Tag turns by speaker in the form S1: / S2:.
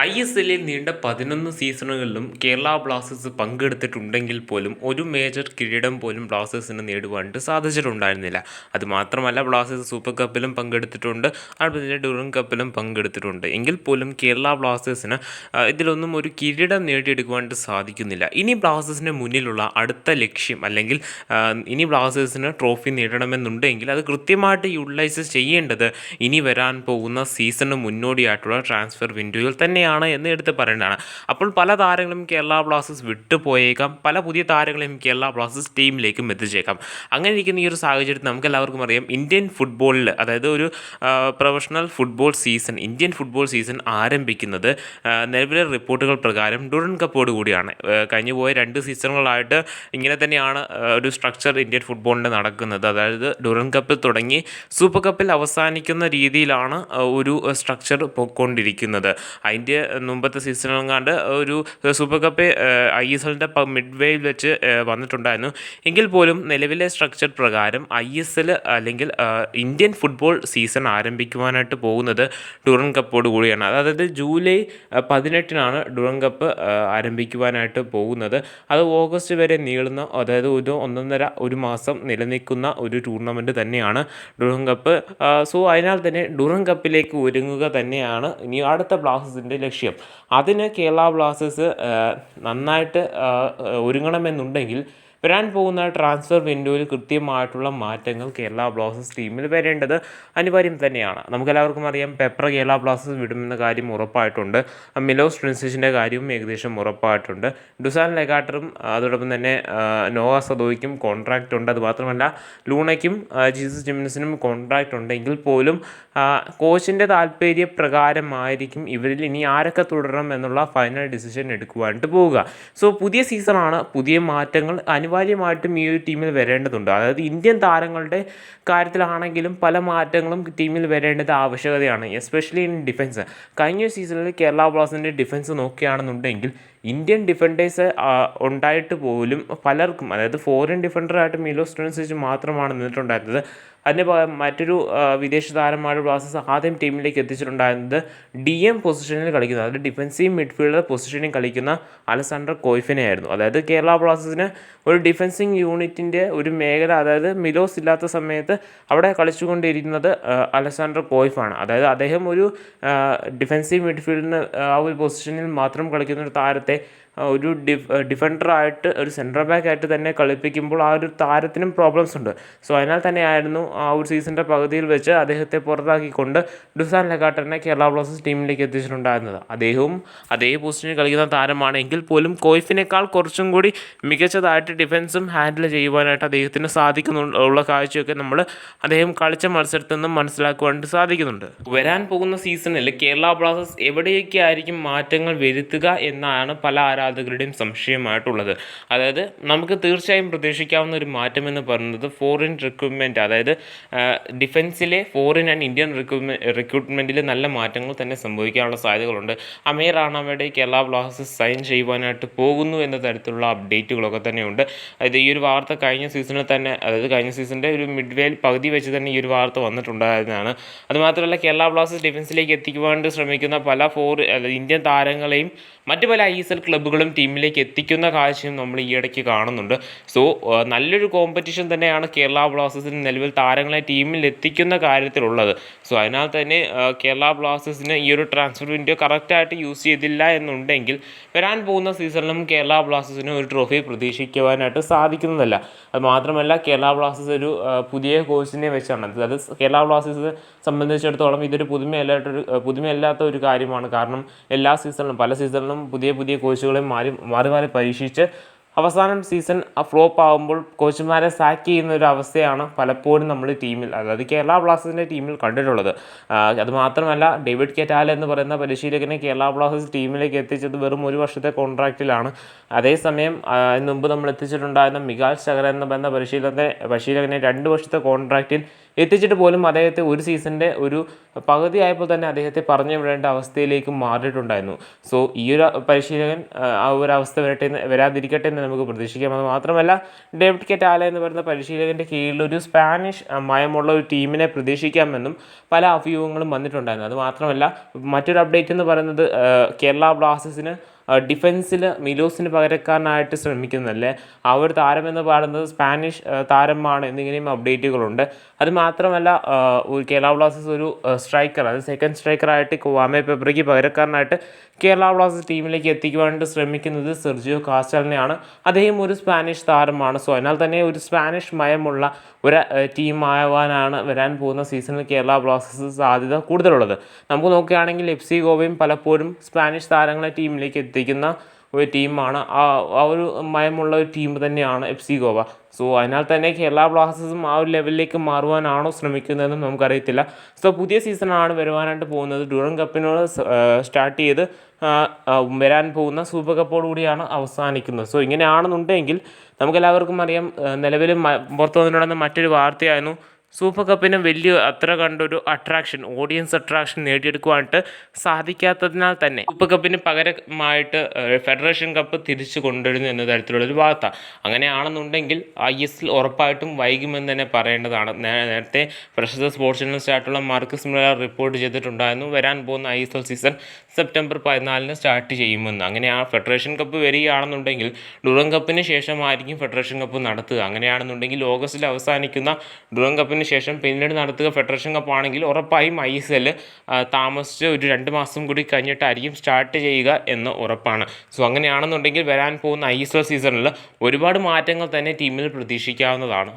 S1: I S എല്ലിൽ നീണ്ട പതിനൊന്ന് സീസണുകളിലും കേരള ബ്ലാസ്റ്റേഴ്സ് പങ്കെടുത്തിട്ടുണ്ടെങ്കിൽ പോലും ഒരു മേജർ കിരീടം പോലും ബ്ലാസ്റ്റേഴ്സിന് നേടുവാനായിട്ട് സാധിച്ചിട്ടുണ്ടായിരുന്നില്ല. അതുമാത്രമല്ല ബ്ലാസ്റ്റേഴ്സ് സൂപ്പർ കപ്പിലും പങ്കെടുത്തിട്ടുണ്ട് അതുപോലെ തന്നെ ഡുറൻ കപ്പിലും പങ്കെടുത്തിട്ടുണ്ട്. എങ്കിൽ പോലും കേരള ബ്ലാസ്റ്റേഴ്സിന് ഇതിലൊന്നും ഒരു കിരീടം നേടിയെടുക്കുവാനായിട്ട് സാധിക്കുന്നില്ല. ഇനി ബ്ലാസ്റ്റേഴ്സിന് മുന്നിലുള്ള അടുത്ത ലക്ഷ്യം അല്ലെങ്കിൽ ഇനി ബ്ലാസ്റ്റേഴ്സിന് ട്രോഫി നേടണമെന്നുണ്ടെങ്കിൽ അത് കൃത്യമായിട്ട് യൂട്ടിലൈസ് ചെയ്യേണ്ടത് ഇനി വരാൻ പോകുന്ന സീസണിന് മുന്നോടിയായിട്ടുള്ള ട്രാൻസ്ഫർ വിൻഡോയിൽ തന്നെയാണ് എന്ന് എടുത്ത് പറയേണ്ടതാണ്. അപ്പോൾ പല താരങ്ങളും കേരള ബ്ലാസ്റ്റേഴ്സ് വിട്ടുപോയേക്കാം. പല പുതിയ താരങ്ങളെയും കേരള ബ്ലാസ്റ്റേഴ്സ് ടീമിലേക്കും എത്തിച്ചേക്കാം. അങ്ങനെ ഇരിക്കുന്ന ഈ ഒരു സാഹചര്യത്തിൽ നമുക്ക് എല്ലാവർക്കും അറിയാം ഇന്ത്യൻ ഫുട്ബോളിൽ അതായത് ഒരു professional football season Indian football season ആരംഭിക്കുന്നത് നിലവിലെ റിപ്പോർട്ടുകൾ പ്രകാരം ഡുറൻ കപ്പോട് കൂടിയാണ്. കഴിഞ്ഞു പോയ രണ്ട് സീസണുകളായിട്ട് ഇങ്ങനെ തന്നെയാണ് ഒരു സ്ട്രക്ചർ ഇന്ത്യൻ ഫുട്ബോളിന്റെ നടക്കുന്നത്. അതായത് ഡുറൻ കപ്പിൽ തുടങ്ങി സൂപ്പർ കപ്പിൽ അവസാനിക്കുന്ന രീതിയിലാണ് ഒരു സ്ട്രക്ചർ പോയിക്കൊണ്ടിരിക്കുന്നത് അതിന്റെ മുമ്പത്തെ സീസണിലെങ്ങാണ്ട് ഒരു സൂപ്പർ കപ്പ് ഐ എസ് എല്ലിന്റെ മിഡ് വേയിൽ വെച്ച് വന്നിട്ടുണ്ടായിരുന്നു. എങ്കിൽ പോലും നിലവിലെ സ്ട്രക്ചർ പ്രകാരം ഐ എസ് എൽ അല്ലെങ്കിൽ ഇന്ത്യൻ ഫുട്ബോൾ സീസൺ ആരംഭിക്കുവാനായിട്ട് പോകുന്നത് ഡുറൻ കപ്പോട് കൂടിയാണ്. അതായത് ജൂലൈ പതിനെട്ടിനാണ് ഡുറൻ കപ്പ് ആരംഭിക്കുവാനായിട്ട് പോകുന്നത്. അത് ഓഗസ്റ്റ് വരെ നീളുന്ന അതായത് ഒരു ഒന്നൊന്നര ഒരു മാസം നിലനിൽക്കുന്ന ഒരു ടൂർണമെന്റ് തന്നെയാണ് ഡുറൻ കപ്പ് സോ അതിനാൽ തന്നെ ഡുറൻ കപ്പിലേക്ക് ഒരുങ്ങുക തന്നെയാണ് ഇനി അടുത്ത ബ്ലാസ്റ്റേഴ്സിന്റെ ലക്ഷ്യം. അതിന് കേരള ബ്ലാസ്റ്റേഴ്സ് നന്നായിട്ട് ഒരുങ്ങണമെന്നുണ്ടെങ്കിൽ വരാൻ പോകുന്ന ട്രാൻസ്ഫർ വിൻഡോയിൽ കൃത്യമായിട്ടുള്ള മാറ്റങ്ങൾ കേരള ബ്ലാസ്റ്റേഴ്സ് ടീമിൽ വരേണ്ടത് അനിവാര്യം തന്നെയാണ്. നമുക്കെല്ലാവർക്കും അറിയാം പെപ്പർ കേരള ബ്ലാസ്റ്റേഴ്സ് വിടുമെന്ന കാര്യം ഉറപ്പായിട്ടുണ്ട്. മിലോസ് ട്രിൻസിന്റെ കാര്യവും ഏകദേശം ഉറപ്പായിട്ടുണ്ട്. ഡുസാൻ ലെഗാട്ടറും അതോടൊപ്പം തന്നെ നോവ സദോയ്ക്കും കോൺട്രാക്റ്റ് ഉണ്ട്. അതുമാത്രമല്ല ലൂണയ്ക്കും ജീസസ് ജിമിനസിനും കോൺട്രാക്റ്റ് ഉണ്ടെങ്കിൽ പോലും കോച്ചിന്റെ താല്പര്യപ്രകാരമായിരിക്കും ഇവരിൽ ഇനി ആരൊക്കെ തുടരണം എന്നുള്ള ഫൈനൽ ഡിസിഷൻ എടുക്കുവാനായിട്ട് പോവുക. സോ പുതിയ സീസണാണ് പുതിയ മാറ്റങ്ങൾ അനിവാര്യമായിട്ടും ഈ ഒരു ടീമിൽ വരേണ്ടതുണ്ട്. അതായത് ഇന്ത്യൻ താരങ്ങളുടെ കാര്യത്തിലാണെങ്കിലും പല മാറ്റങ്ങളും ടീമിൽ വരേണ്ടത് ആവശ്യകതയാണ് എസ്പെഷ്യലി ഇൻ ഡിഫൻസ് കഴിഞ്ഞ സീസണിൽ കേരള ബ്ലാസ്റ്റേഴ്സിന്റെ ഡിഫൻസ് നോക്കുകയാണെന്നുണ്ടെങ്കിൽ ഇന്ത്യൻ ഡിഫൻഡേഴ്സ് ഉണ്ടായിട്ട് പോലും പലർക്കും അതായത് ഫോറിൻ ഡിഫൻഡറായിട്ട് മിലോസ് വെച്ച് മാത്രമാണ് നിന്നിട്ടുണ്ടായിരുന്നത്. അതിന് പകരം മറ്റൊരു വിദേശ താരമാണ് ബ്ലാസ്റ്റേഴ്സ് ആദ്യം ടീമിലേക്ക് എത്തിച്ചിട്ടുണ്ടായിരുന്നത് ഡി എം പൊസിഷനിൽ കളിക്കുന്ന അതായത് ഡിഫൻസീവ് മിഡ്ഫീൽഡർ പൊസിഷനിൽ കളിക്കുന്ന അലസാണ്ടർ കോയ്ഫിനെ ആയിരുന്നു. അതായത് കേരള ബ്ലാസ്റ്റേഴ്സിന് ഒരു ഡിഫൻസിങ് യൂണിറ്റിന്റെ ഒരു മേഖല അതായത് മിലോസ് ഇല്ലാത്ത സമയത്ത് അവിടെ കളിച്ചുകൊണ്ടിരിക്കുന്നത് അലസാണ്ടർ കോയ്ഫാണ്. അതായത് അദ്ദേഹം ഒരു ഡിഫൻസീവ് മിഡ്ഫീൽഡിന് ആ ഒരു പൊസിഷനിൽ മാത്രം കളിക്കുന്ന ഒരു താരത്തെ ഒരു ഡിഫ് ഡിഫൻഡറായിട്ട് ഒരു സെൻട്രൽ ബാക്ക് ആയിട്ട് തന്നെ കളിപ്പിക്കുമ്പോൾ ആ ഒരു താരത്തിനും പ്രോബ്ലംസ് ഉണ്ട്. സോ അതിനാൽ തന്നെയായിരുന്നു ആ ഒരു സീസണിന്റെ പകുതിയിൽ വെച്ച് അദ്ദേഹത്തെ പുറത്താക്കിക്കൊണ്ട് ഡുസാൻ ലഗാട്ടറിനെ കേരള ബ്ലാസ്റ്റേഴ്സ് ടീമിലേക്ക് എത്തിച്ചിട്ടുണ്ടായിരുന്നത്. അദ്ദേഹവും അതേ പൊസിഷനിൽ കളിക്കുന്ന താരമാണ്. എങ്കിൽ പോലും കോയ്ഫിനേക്കാൾ കുറച്ചും കൂടി മികച്ചതായിട്ട് ഡിഫൻസും ഹാൻഡിൽ ചെയ്യുവാനായിട്ട് അദ്ദേഹത്തിന് സാധിക്കുന്നു ഉള്ള കാഴ്ചയൊക്കെ നമ്മൾ അദ്ദേഹം കളിച്ച മത്സരത്തിൽ നിന്നും മനസ്സിലാക്കുവാനായിട്ട് സാധിക്കുന്നുണ്ട്. വരാൻ പോകുന്ന സീസണിൽ കേരള ബ്ലാസ്റ്റേഴ്സ് എവിടെയൊക്കെ ആയിരിക്കും മാറ്റങ്ങൾ വരുത്തുക എന്നാണ് പല ആരാധകരുടെയും സംശയമായിട്ടുള്ളത്. അതായത് നമുക്ക് തീർച്ചയായും പ്രതീക്ഷിക്കാവുന്ന ഒരു മാറ്റം എന്ന് പറയുന്നത് ഫോറിൻ റിക്രൂട്ട്മെന്റ് അതായത് ഡിഫൻസിലെ ഫോറിൻ ആൻഡ് ഇന്ത്യൻ റിക്രൂട്ട്മെന്റ് റിക്രൂട്ട്മെന്റിൽ നല്ല മാറ്റങ്ങൾ തന്നെ സംഭവിക്കാനുള്ള സാധ്യതകളുണ്ട്. അമീർ റാണാവയുടെ കേരള ബ്ലാസ്റ്റേഴ്സ് സൈൻ ചെയ്യുവാനായിട്ട് പോകുന്നു എന്ന തരത്തിലുള്ള അപ്ഡേറ്റുകളൊക്കെ തന്നെയുണ്ട്. അതായത് ഈ ഒരു വാർത്ത കഴിഞ്ഞ സീസണിൽ തന്നെ അതായത് കഴിഞ്ഞ സീസണിന്റെ ഒരു മിഡ് വേൽ പകുതി വെച്ച് തന്നെ ഈ ഒരു വാർത്ത വന്നിട്ടുണ്ടായിരുന്നതാണ്. അതുമാത്രമല്ല കേരള ബ്ലാസ്റ്റേഴ്സ് ഡിഫൻസിലേക്ക് എത്തിക്കുവാൻ ശ്രമിക്കുന്ന പല ഫോർ ഇന്ത്യൻ താരങ്ങളെയും മറ്റു പല ഐ എസ് എൽ ക്ലബ്ബുകളും ടീമിലേക്ക് എത്തിക്കുന്ന കാഴ്ചയും നമ്മൾ ഈ ഇടയ്ക്ക് കാണുന്നുണ്ട്. സോ നല്ലൊരു കോമ്പറ്റീഷൻ തന്നെയാണ് കേരള ബ്ലാസ്റ്റേഴ്സിന് നിലവിൽ താരങ്ങളെ ടീമിൽ എത്തിക്കുന്ന കാര്യത്തിലുള്ളത്. സോ അതിനാൽ തന്നെ കേരള ബ്ലാസ്റ്റേഴ്സിന് ഈ ഒരു ട്രാൻസ്ഫർ വിൻഡോ കറക്റ്റായിട്ട് യൂസ് ചെയ്തില്ല എന്നുണ്ടെങ്കിൽ വരാൻ പോകുന്ന സീസണിലും കേരള ബ്ലാസ്റ്റേഴ്സിന് ഒരു ട്രോഫി പ്രതീക്ഷിക്കുവാനായിട്ട് സാധിക്കുന്നതല്ല. അത് മാത്രമല്ല കേരള ബ്ലാസ്റ്റേഴ്സ് ഒരു പുതിയ കോച്ചിനെ വെച്ചാണ്. അതായത് കേരള ബ്ലാസ്റ്റേഴ്സ് സംബന്ധിച്ചിടത്തോളം ഇതൊരു പുതുമയല്ലാത്തൊരു പുതുമയല്ലാത്ത ഒരു കാര്യമാണ്. കാരണം എല്ലാ സീസണിലും പല സീസണിലും പുതിയ പുതിയ കോച്ചുകളെ മാറി മാറി മാറി പരീക്ഷിച്ച് അവസാനം സീസൺ ഫ്ലോപ്പ് ആകുമ്പോൾ കോച്ചുമാരെ സാക്ക് ചെയ്യുന്ന ഒരു അവസ്ഥയാണ് പലപ്പോഴും നമ്മൾ ടീമിൽ അതായത് കേരള ബ്ലാസ്റ്റേഴ്സിന്റെ ടീമിൽ കണ്ടിട്ടുള്ളത്. അതുമാത്രമല്ല ഡേവിഡ് കെറ്റാല എന്ന് പറയുന്ന പരിശീലകനെ കേരള ബ്ലാസ്റ്റേഴ്സ് ടീമിലേക്ക് എത്തിച്ചത് വെറും ഒരു വർഷത്തെ കോൺട്രാക്റ്റിലാണ് അതേസമയം മുമ്പ് നമ്മൾ എത്തിച്ചിട്ടുണ്ടായിരുന്ന മികാൽ ശകർ എന്ന് പറയുന്ന പരിശീലകനെ പരിശീലകനെ രണ്ട് വർഷത്തെ കോൺട്രാക്റ്റിൽ എത്തിച്ചിട്ട് പോലും അദ്ദേഹത്തെ ഒരു സീസണിന്റെ ഒരു പകുതി ആയപ്പോൾ തന്നെ അദ്ദേഹത്തെ പറഞ്ഞു വിടേണ്ട അവസ്ഥയിലേക്ക് മാറിയിട്ടുണ്ടായിരുന്നു. സോ ഈ ഒരു പരിശീലകൻ ആ, ഒരു അവസ്ഥ വരട്ടെ വരാതിരിക്കട്ടെ എന്ന് നമുക്ക് പ്രതീക്ഷിക്കാം. അത് മാത്രമല്ല ഡേവിഡ് കെറ്റാല എന്ന് പറയുന്ന പരിശീലകന്റെ കീഴിൽ ഒരു സ്പാനിഷ് മയമുള്ള ഒരു ടീമിനെ പ്രതീക്ഷിക്കാമെന്നും പല അഭ്യൂഹങ്ങളും വന്നിട്ടുണ്ടായിരുന്നു. അത് മാത്രമല്ല മറ്റൊരു അപ്ഡേറ്റ് എന്ന് പറയുന്നത് കേരള ബ്ലാസ്റ്റേഴ്സിന് ഡിഫൻസിൽ മിലോസിന് പകരക്കാരനായിട്ട് ശ്രമിക്കുന്നതല്ലേ? ആ ഒരു താരം എന്ന് പറയുന്നത് സ്പാനിഷ് താരമാണ് എന്നിങ്ങനെയും അപ്ഡേറ്റുകളുണ്ട് അത് മാത്രമല്ല ഒരു കേരള ബ്ലാസ്റ്റേഴ്സ് ഒരു സ്ട്രൈക്കർ അത് സെക്കൻഡ് സ്ട്രൈക്കറായിട്ട് കുവാമെ പെബ്രയ്ക്ക് പകരക്കാരനായിട്ട് കേരള ബ്ലാസ്റ്റേഴ്സ് ടീമിലേക്ക് എത്തിക്കുവാനായിട്ട് ശ്രമിക്കുന്നത് സെർജിയോ കാസ്റ്റലിനെയാണ്. അദ്ദേഹം ഒരു സ്പാനിഷ് താരമാണ്. സോ അതിനാൽ തന്നെ ഒരു സ്പാനിഷ് മയമുള്ള ഒരു ടീമാവാനാണ് വരാൻ പോകുന്ന സീസണിൽ കേരള ബ്ലാസ്റ്റേഴ്സ് സാധ്യത കൂടുതലുള്ളത്. നമുക്ക് നോക്കുകയാണെങ്കിൽ എഫ് സി ഗോവയും പലപ്പോഴും സ്പാനിഷ് താരങ്ങളെ ടീമിലേക്ക് എത്തിക്കുന്ന ഒരു ടീമാണ്. ആ ആ ഒരു മയമുള്ള ഒരു ടീം തന്നെയാണ് എഫ് സി ഗോവ. സോ അതിനാൽ തന്നെ കേരള ബ്ലാസ്റ്റേഴ്സും ആ ഒരു ലെവലിലേക്ക് മാറുവാനാണോ ശ്രമിക്കുന്നതെന്നും നമുക്കറിയത്തില്ല. സോ പുതിയ സീസണാണ് വരുവാനായിട്ട് പോകുന്നത്. ഡ്യൂറൻ കപ്പിനോട് സ്റ്റാർട്ട് ചെയ്ത് വരാൻ പോകുന്ന സൂപ്പർ കപ്പോട് കൂടിയാണ് അവസാനിക്കുന്നത്. സോ ഇങ്ങനെയാണെന്നുണ്ടെങ്കിൽ നമുക്കെല്ലാവർക്കും അറിയാം നിലവിൽ പുറത്തു വന്നിട്ടുണ്ടെന്ന മറ്റൊരു വാർത്തയായിരുന്നു. സൂപ്പർ കപ്പിന് വലിയ അത്ര കണ്ടൊരു അട്രാക്ഷൻ ഓഡിയൻസ് അട്രാക്ഷൻ നേടിയെടുക്കുവാനായിട്ട് സാധിക്കാത്തതിനാൽ തന്നെ സൂപ്പർ കപ്പിന് പകരമായിട്ട് ഫെഡറേഷൻ കപ്പ് തിരിച്ചു കൊണ്ടുവരുന്നു എന്ന തരത്തിലുള്ളൊരു വാർത്ത. അങ്ങനെയാണെന്നുണ്ടെങ്കിൽ ഐ എസ് എൽ ഉറപ്പായിട്ടും വൈകുമെന്ന് തന്നെ പറയേണ്ടതാണ്. നേരത്തെ പ്രശസ്ത സ്പോർട്സ് ജേർണലിസ്റ്റ് ആയിട്ടുള്ള മാർക്കസ് മില്ലർ റിപ്പോർട്ട് ചെയ്തിട്ടുണ്ടായിരുന്നു. വരാൻ പോകുന്ന I S L season September പതിനാലിന് സ്റ്റാർട്ട് ചെയ്യുമെന്ന്. അങ്ങനെ ആ ഫെഡറേഷൻ കപ്പ് വരികയാണെന്നുണ്ടെങ്കിൽ ഡുറം കപ്പിന് ശേഷമായിരിക്കും ഫെഡറേഷൻ കപ്പ് നടത്തുക. അങ്ങനെയാണെന്നുണ്ടെങ്കിൽ ഓഗസ്റ്റിൽ അവസാനിക്കുന്ന ഡുറം കപ്പിന് ശേഷം പിന്നീട് നടത്തുക ഫെഡറേഷൻ കപ്പാണെങ്കിൽ ഉറപ്പായും ഐ എസ് എൽ താമസിച്ച് ഒരു രണ്ട് മാസം കൂടി കഴിഞ്ഞിട്ടായിരിക്കും സ്റ്റാർട്ട് ചെയ്യുക എന്ന് ഉറപ്പാണ്. സോ അങ്ങനെയാണെന്നുണ്ടെങ്കിൽ വരാൻ പോകുന്ന ഐ എസ് എൽ സീസണിൽ ഒരുപാട് മാറ്റങ്ങൾ തന്നെ ടീമിൽ പ്രതീക്ഷിക്കാവുന്നതാണ്.